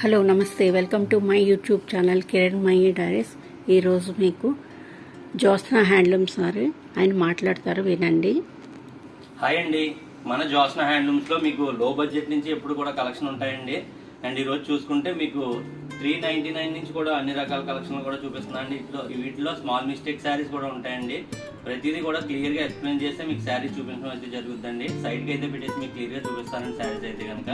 Hello నమస్తే. Welcome to my YouTube channel Kiran my diaries. ఈరోజు మీకు జ్యోత్స్న హ్యాండ్లూమ్ సార్ ఆయన మాట్లాడతారు వినండి. హాయ్ అండి. మన జోస్న హ్యాండ్లూమ్స్లో మీకు లో బడ్జెట్ నుంచి ఎప్పుడు కూడా కలెక్షన్ ఉంటాయండి. అండ్ ఈరోజు చూసుకుంటే మీకు త్రీ నైంటీ నైన్ నుంచి కూడా అన్ని రకాల కలెక్షన్లు కూడా చూపిస్తున్నాను అండి. ఇట్లో వీటిలో స్మాల్ మిస్టేక్ శారీస్ కూడా ఉంటాయండి. ప్రతిదీ కూడా క్లియర్గా ఎక్స్ప్లెయిన్ చేస్తే మీకు శారీస్ చూపించడం అయితే జరుగుతుందండి. సైడ్కి అయితే పెట్టేసి మీకు క్లియర్గా చూపిస్తానండి శారీస్ అయితే కనుక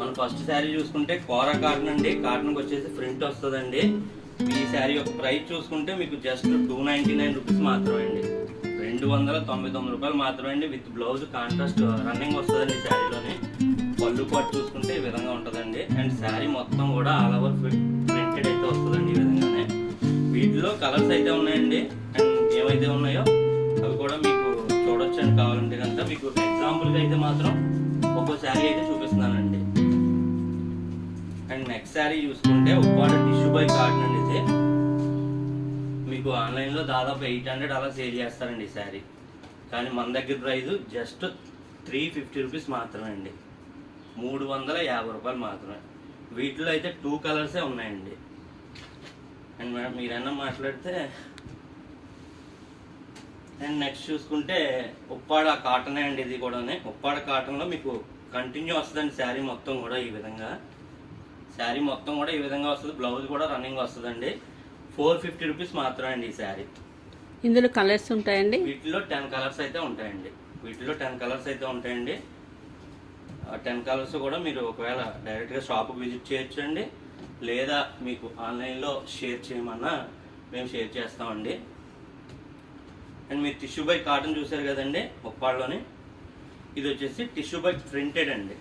మనం ఫస్ట్ శారీ చూసుకుంటే కోరా కాటన్ అండి. కాటన్కి వచ్చేసి ప్రింట్ వస్తుందండి. ఈ శారీ యొక్క ప్రైస్ చూసుకుంటే మీకు just two ninety nine rupees మాత్రమే అండి. రెండు వందల తొంభై తొమ్మిది రూపాయలు మాత్రమే అండి. With blouse contrast uh, running వస్తుందండి శారీలోని. పళ్ళు పాటు చూసుకుంటే ఈ విధంగా ఉంటుందండి. అండ్ శారీ మొత్తం కూడా ఆల్ ఓవర్ ప్రింటెడ్ అయితే వస్తుందండి ఈ విధంగానే. వీటిలో కలర్స్ అయితే ఉన్నాయండి. అండ్ ఏవైతే ఉన్నాయో అవి కూడా మీకు చూడొచ్చండి కావాలంటే కనుక మీకు ఎగ్జాంపుల్గా అయితే మాత్రం ఒక్కో శారీ అయితే చూపిస్తున్నానండి. అండ్ నెక్స్ట్ శారీ చూసుకుంటే ఒక్క టిష్యూ బై కాటన్ అండి ఇది. మీకు ఆన్లైన్లో దాదాపు ఎయిట్ హండ్రెడ్ అలా సేల్ చేస్తారండి ఈ శారీ. కానీ మన దగ్గర price just three fifty rupees మాత్రమే అండి. మూడు వందల యాభై రూపాయలు మాత్రమే. వీటిలో అయితే టూ కలర్సే ఉన్నాయండి. అండ్ మేడం మీరన్నా మాట్లాడితే అండ్ నెక్స్ట్ చూసుకుంటే ఉప్పాడ కాటనే అండి ఇది కూడానే. ఉప్పాడ కాటన్లో మీకు కంటిన్యూ వస్తుందండి శారీ మొత్తం కూడా ఈ విధంగా. శారీ మొత్తం కూడా ఈ విధంగా వస్తుంది. బ్లౌజ్ కూడా రన్నింగ్ వస్తుందండి. ఫోర్ ఫిఫ్టీ రూపీస్ మాత్రమే అండి ఈ శారీ. ఇందులో కలర్స్ ఉంటాయండి? వీటిలో టెన్ కలర్స్ అయితే ఉంటాయండి. వీటిలో టెన్ కలర్స్ అయితే ఉంటాయండి. ఆ టెన్ కలర్స్ కూడా మీరు ఒకవేళ డైరెక్ట్గా షాప్కి విజిట్ చేయొచ్చు అండి లేదా మీకు ఆన్లైన్లో షేర్ చేయమన్నా మేము షేర్ చేస్తామండి. అండ్ మీరు టిష్యూ బై కాటన్ చూసారు కదండి ఉప్పాడలోని ఇది వచ్చేసి టిష్యూ బై ప్రింటెడ్ అండి.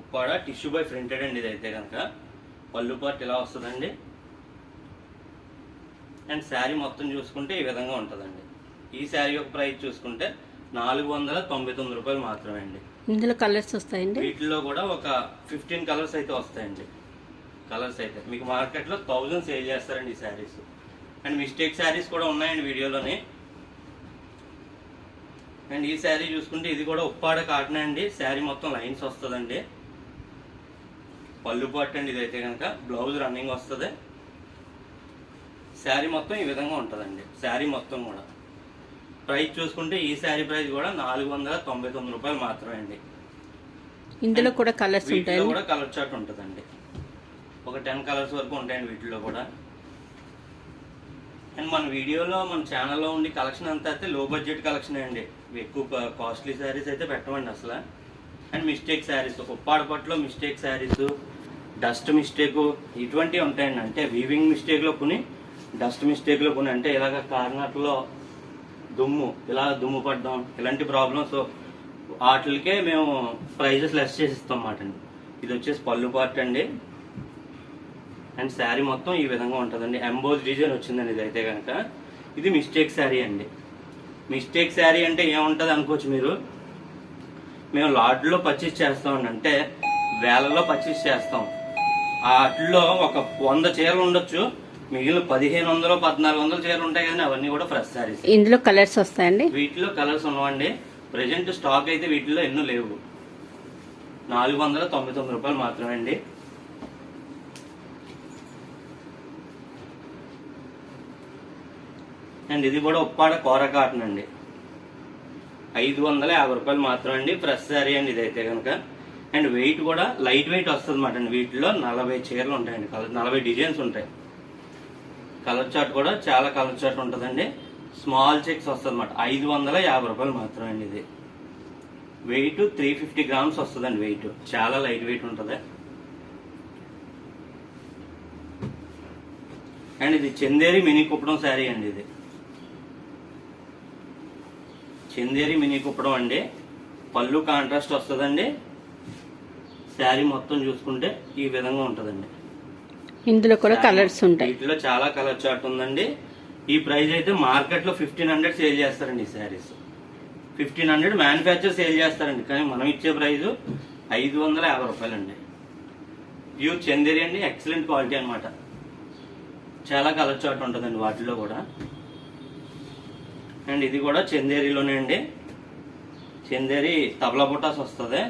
ఉప్పాడ టిష్యూ బై ప్రింటెడ్ అండి ఇది అయితే కనుక. పళ్ళు పార్ట్ ఇలా వస్తుందండి. అండ్ శారీ మొత్తం చూసుకుంటే ఈ విధంగా ఉంటుందండి. ఈ శారీ యొక్క ప్రైస్ చూసుకుంటే నాలుగు వందల తొంభై తొమ్మిది రూపాయలు మాత్రమే అండి. ఇందులో కలర్స్ వస్తాయండి? వీటిలో కూడా ఒక ఫిఫ్టీన్ కలర్స్ అయితే వస్తాయండి. కలర్స్ అయితే. మీకు మార్కెట్లో థౌజండ్ సేల్ చేస్తారండి ఈ శారీస్. అండ్ మిస్టేక్ శారీస్ కూడా ఉన్నాయండి వీడియోలోని. అండ్ ఈ శారీ చూసుకుంటే ఇది కూడా ఉప్పాడ కాటన్ అండి. శారీ మొత్తం లైన్స్ వస్తుందండి. పళ్ళు పాటు అండి ఇదైతే కనుక. బ్లౌజ్ రన్నింగ్ వస్తుంది. శారీ మొత్తం ఈ విధంగా ఉంటుందండి. శారీ మొత్తం కూడా. ప్రైస్ చూసుకుంటే ఈ శారీ ప్రైస్ కూడా నాలుగు వందల తొంభై తొమ్మిది రూపాయలు మాత్రమే అండి. ఇందులో కూడా కలర్స్ ఉంటాయండి కూడా కలర్ చార్ట్ ఉంటుందండి. ఒక టెన్ కలర్స్ వరకు ఉంటాయండి వీటిలో కూడా. అండ్ మన వీడియోలో మన ఛానల్లో ఉండి కలెక్షన్ అంతా అయితే లో బడ్జెట్ కలెక్షన్ అండి. ఎక్కువ కాస్ట్లీ శారీస్ అయితే పెట్టమండి అసలు. అండ్ మిస్టేక్ శారీస్ ఉప్పాడ పట్టులో మిస్టేక్ శారీస్ డస్ట్ మిస్టేక్ ఇటువంటివి ఉంటాయండి. అంటే వీవింగ్ మిస్టేక్లో కొన్ని డస్ట్ మిస్టేక్లో కొన్ని అంటే ఇలాగ కార్నర్లో దుమ్ము ఇలా దుమ్ము పడడం ఇలాంటి ప్రాబ్లమ్స్ వాటికే మేము ప్రైజెస్ లెస్ చేసి ఇస్తాం అన్నమాట అండి. ఇది వచ్చేసి పళ్ళు పార్ట్ అండి. అండ్ శారీ మొత్తం ఈ విధంగా ఉంటుందండి. ఎంబోజ్ డిజైన్ వచ్చిందండి ఇది అయితే కనుక ఇది మిస్టేక్ శారీ అండి. మిస్టేక్ శారీ అంటే ఏముంటుంది అనుకోవచ్చు మీరు? మేము లాడ్లో పర్చేస్ చేస్తామండి అంటే వేలలో పర్చేస్ చేస్తాం. వాటిలో ఒక వంద చీరలు ఉండొచ్చు. మిగిలిన పదిహేను వందలు పద్నాలుగు వందల చీరలు ఉంటాయి కానీ అవన్నీ కూడా ఫ్రెష్ శారీస్ ఇందులో కలర్స్ వస్తాయండి? వీటిలో కలర్స్ ఉన్నవండి ప్రజెంట్ స్టాక్ అయితే వీటిలో ఎన్నో లేవు. నాలుగు వందల తొంభై తొమ్మిది రూపాయలు మాత్రమే అండి. అండ్ ఇది కూడా ఉప్పాడ కూర కాటన్ అండి. ఐదు వందల యాభై రూపాయలు మాత్రమే అండి ఫ్రెష్ శారీ అండి ఇదైతే కనుక. అండ్ వెయిట్ కూడా లైట్ వెయిట్ వస్తుంది అన్నమాట అండి. వీటిలో నలభై చీరలు ఉంటాయండి నలభై డిజైన్స్ ఉంటాయి. కలర్ చార్ట్ కూడా చాలా కలర్ చార్ట్ ఉంటుందండి. స్మాల్ చెక్స్ వస్తుంది అనమాట ఐదు వందల యాభై రూపాయలు మాత్రమే అండి ఇది. వెయిట్ త్రీ ఫిఫ్టీ గ్రామ్స్ వస్తుందండి వెయిట్ చాలా లైట్ వెయిట్ ఉంటుంది. అండ్ ఇది చందేరి మినీ కుప్పడం శారీ అండి ఇది. చందేరి మినీ కుప్పడం అండి. పళ్ళు కాంట్రాస్ట్ వస్తుందండి. శారీ మొత్తం చూసుకుంటే ఈ విధంగా ఉంటుందండి. ఇందులో కూడా కలర్స్ ఉంటాయి. వీటిలో చాలా కలర్ చార్ట్ ఉందండి. ఈ ప్రైస్ అయితే మార్కెట్లో ఫిఫ్టీన్ హండ్రెడ్ సేల్ చేస్తారండి ఈ saris. Fifteen hundred manufacture sale చేస్తారండి. కానీ మనం ఇచ్చే ప్రైస్ ఐదు వందల యాభై రూపాయలండి. ప్యూర్ చందేరి అండి ఎక్సలెంట్ క్వాలిటీ అనమాట చాలా కలర్ చార్ట్ ఉంటుందండి వాటిలో కూడా. అండ్ ఇది కూడా చందేరిలోనే అండి. చందేరి తబలా బుటాస్ వస్తుంది.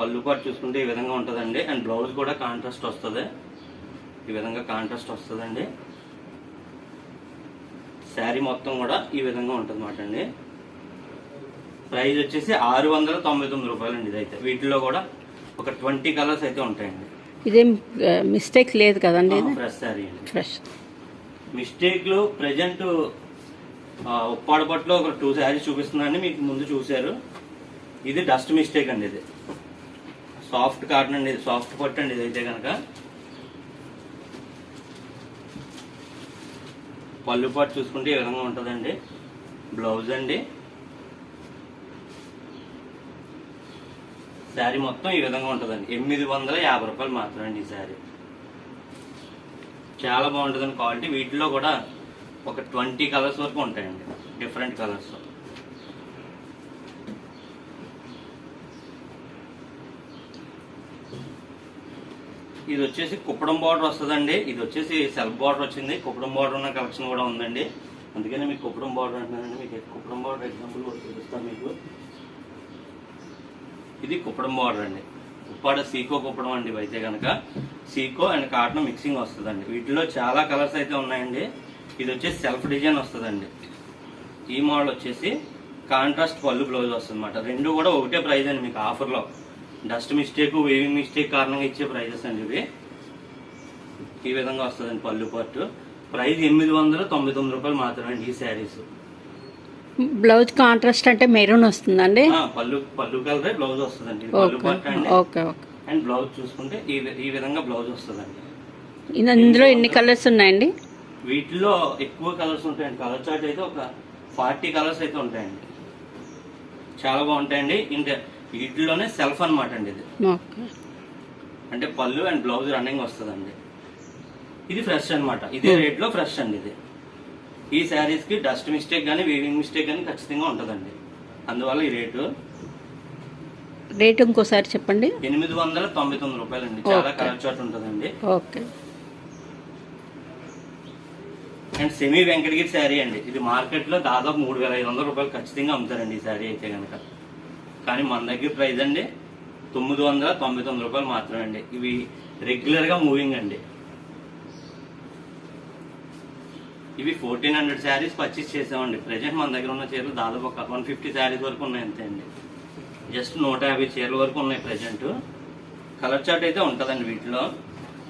పళ్ళు పాటు చూసుకుంటే ఈ విధంగా ఉంటుందండి. అండ్ బ్లౌజ్ కూడా కాంట్రాస్ట్ వస్తుంది. ఈ విధంగా కాంట్రాస్ట్ వస్తుందండి. శారీ మొత్తం కూడా ఈ విధంగా ఉంటుంది మాట అండి. ప్రైస్ వచ్చేసి ఆరు వందల తొంభై తొమ్మిది రూపాయలు అండి ఇదైతే. వీటిలో కూడా ఒక ట్వంటీ కలర్స్ అయితే ఉంటాయండి. ఇదేం మిస్టేక్ లేదు కదండి ఫ్రెష్ శారీ అండి. ఫ్రెష్ మిస్టేక్లు ప్రజెంట్ ఉప్పాడ పట్లో ఒక టూ శారీస్ చూపిస్తున్నానండి మీకు ముందు చూశారు. ఇది డస్ట్ మిస్టేక్ అండి ఇది. సాఫ్ట్ కాటన్ అండి ఇది సాఫ్ట్ పట్టు అండి ఇది అయితే కనుక పళ్ళు పాటు చూసుకుంటే ఈ విధంగా ఉంటుందండి. బ్లౌజ్ అండి. శారీ మొత్తం ఈ విధంగా ఉంటుందండి. ఎనిమిది వందల యాభై రూపాయలు మాత్రమే అండి ఈ శారీ. చాలా బాగుంటుందండి క్వాలిటీ. వీటిలో కూడా ఒక ట్వంటీ కలర్స్ వరకు ఉంటాయండి. Different colours. ఇది వచ్చేసి కుప్పడం బార్డర్ వస్తుందండి. ఇది వచ్చేసి సెల్ఫ్ బార్డర్ వచ్చింది. కుప్పడం బార్డర్ ఉన్న కలెక్షన్ కూడా ఉందండి. అందుకనే మీకు కుప్పడం బార్డర్ అంటున్నానండి. మీకు కుప్పడం బార్డర్ ఎగ్జాంపుల్ కూడా చూపిస్తాను మీకు. ఇది కుప్పడం బార్డర్ అండి. ఉప్పాడ సీకో కుప్పడం అండి అయితే కనుక సీకో అండ్ కాటన్ మిక్సింగ్ వస్తుందండి. వీటిలో చాలా కలర్స్ అయితే ఉన్నాయండి. ఇది వచ్చేసి సెల్ఫ్ డిజైన్ వస్తుందండి. ఈ మోడల్ వచ్చేసి కాంట్రాస్ట్ పళ్ళు బ్లౌజ్ వస్తుంది అనమాట రెండు కూడా ఒకటే ప్రైస్ అండి మీకు ఆఫర్లో. డస్ట్ మిస్టేక్ వేవింగ్ మిస్టేక్ కారణంగా ఇచ్చే ప్రైజెస్ అండి ఇవి ఈ విధంగా వస్తుందండి పళ్ళు పట్టు ప్రైస్ ఎనిమిది వందల తొంభై తొమ్మిది రూపాయలు మాత్రమే అండి ఈ శారీస్. బ్లౌజ్ కాంట్రాస్ట్ అంటే మెరూన్ వస్తుందండి? పళ్ళు పళ్ళు కలరే బ్లౌజ్ వస్తుందండి. పళ్ళు పట్టు అండి. అండ్ బ్లౌజ్ చూసుకుంటే ఈ ఈ విధంగా బ్లౌజ్ వస్తుందండి. ఇందులో ఎన్ని కలర్స్ ఉన్నాయండి? వీటిలో ఎక్కువ కలర్స్ ఉంటాయండి. కలర్ చార్ట్ అయితే ఒక ఫార్టీ కలర్స్ అయితే ఉంటాయండి. చాలా బాగుంటాయండి. ఇంకా వీటిలోనే సెల్ఫ్ అన్నమాట అండి ఇది. అంటే పళ్ళు అండ్ బ్లౌజ్ రన్నింగ్ వస్తుందండి. ఇది ఫ్రెష్ అన్నమాట. ఇదే రేట్లో ఫ్రెష్ అండి ఇది. ఈ శారీస్కి డస్ట్ మిస్టేక్ కానీ వీవింగ్ మిస్టేక్ కానీ ఖచ్చితంగా ఉంటుందండి. అందువల్ల ఈ రేటు రేట్ ఇంకోసారి చెప్పండి. ఎనిమిది వందల తొంభై తొమ్మిది రూపాయలండి. చాలా Okay. కలర్ చార్ట్ ఉంటుందండి. Okay. And semi Venkatagiri sari అండి. ఇది మార్కెట్లో దాదాపు మూడు వేల ఐదు వందల రూపాయలు ఖచ్చితంగా అమ్ముతారండి ఈ శారీ అయితే కనుక కానీ మన దగ్గర ప్రైస్ అండి తొమ్మిది వందల తొంభై తొమ్మిది రూపాయలు మాత్రమే అండి. ఇవి రెగ్యులర్గా మూవింగ్ అండి. ఇవి ఫోర్టీన్ హండ్రెడ్ శారీస్ పర్చేస్ చేసామండి. ప్రజెంట్ మన దగ్గర ఉన్న చీరలు దాదాపు ఒక వన్ ఫిఫ్టీ శారీస్ వరకు ఉన్నాయి అంతే అండి. జస్ట్ నూట యాభై చీరల వరకు ఉన్నాయి ప్రజెంట్ కలర్ చార్ట్ అయితే ఉంటుందండి వీటిలో.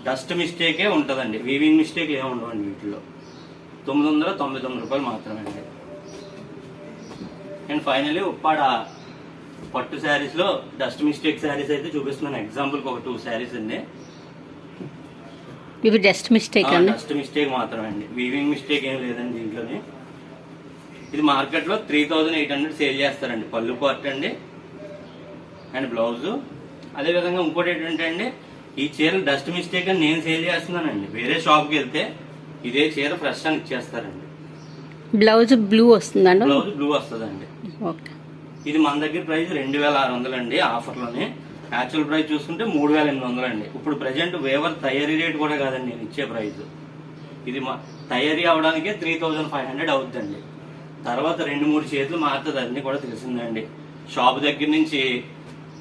డస్ట్ మిస్టేకే ఉంటుందండి. వీవింగ్ మిస్టేక్ ఏమి ఉండవండి వీటిలో. తొమ్మిది వందల తొంభై తొమ్మిది రూపాయలు మాత్రమే అండి. అండ్ ఫైనలీ ఉప్పాడ పట్టు శారీస్లో డస్ట్ మిస్టేక్ శారీస్ అయితే చూపిస్తున్నాను. ఎగ్జాంపుల్ ఒక టూ శారీస్ అండి. ఇవి జస్ట్ మిస్టేక్ అండి. డస్ట్ మిస్టేక్ మాత్రమే అండి వీవింగ్ మిస్టేక్ ఏం లేదండి దీంట్లోని. ఇది మార్కెట్లో three thousand eight hundred sale చేస్తారండి. పళ్ళు పార్ట్ అండి. అండ్ బ్లౌజ్ అదే విధంగా ఇంకోటి ఏంటంటే అండి ఈ చీర డస్ట్ మిస్టేక్ అని నేను సేల్ చేస్తున్నానండి. వేరే షాప్కి వెళ్తే ఇదే చీర ఫ్రెష్ అని ఇచ్చేస్తారండి. బ్లౌజ్ బ్లూ వస్తుందండి. బ్లౌజ్ బ్లూ వస్తుందండి. ఓకే. ఇది మన దగ్గర ప్రైస్ రెండు వేల ఆరు వందలు అండి ఆఫర్లోనే. యాక్చువల్ ప్రైస్ చూసుకుంటే మూడు వేల ఎనిమిది వందలు అండి. ఇప్పుడు ప్రజెంట్ వేవర్ తయారీ రేట్ కూడా కాదండి నేను ఇచ్చే ప్రైస్ ఇది మా తయారీ అవడానికే త్రీ థౌజండ్ ఫైవ్ హండ్రెడ్ అవుతుందండి తర్వాత రెండు మూడు చేతులు మారుతుంది అన్ని కూడా తెలిసిందండి. షాప్ దగ్గర నుంచి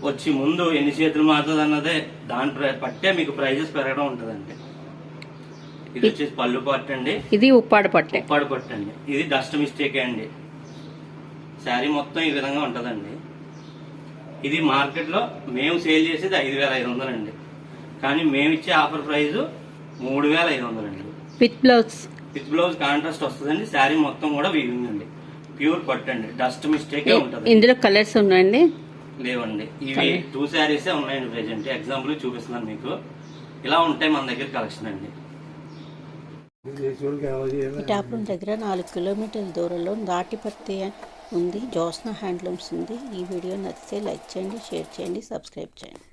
వచ్చి ముందు ఎన్ని చేతులు మారుతుంది అన్నదే దాని పట్టే మీకు ప్రైజెస్ పెరగడం ఉంటుందండి. ఇది వచ్చేసి పళ్ళు పట్టు అండి ఇది ఉప్పాడ పట్టే. ఉప్పాడు పట్టండి. ఇది డస్ట్ మిస్టేక్ అండి. శారీ మొత్తం ఈ విధంగా ఉంటుందండి. ఇది మార్కెట్లో మేము సేల్ చేసేది ఐదు వేల ఐదు వందలండి. కానీ మేము ఇచ్చే ఆఫర్ ప్రైస్ మూడు వేల ఐదు వందలండి. With blouse. With blouse contrast వస్తుందండి. శారీ మొత్తం కూడా వీవింగ్ అండి ప్యూర్ పట్టు అండి డస్ట్ మిస్టేకే ఉంటుంది ఇందులో కలర్స్ ఉన్నాయండి? లేవండి. ఇవి టూ శారీసే ఉన్నాయండి ప్రెజెంట్. ఎగ్జాంపుల్ చూపిస్తున్నాను మీకు. ఇలా ఉంటాయి మన దగ్గర కలెక్షన్ అండి. పిఠాపురం దగ్గర నాలుగు కిలోమీటర్ల దూరంలో దాటిపత్తి ఉంది. జోస్నా హ్యాండ్లూమ్స్ ఉంది. ఈ వీడియో నచ్చితే లైక్ చేయండి షేర్ చేయండి సబ్స్క్రైబ్ చేయండి.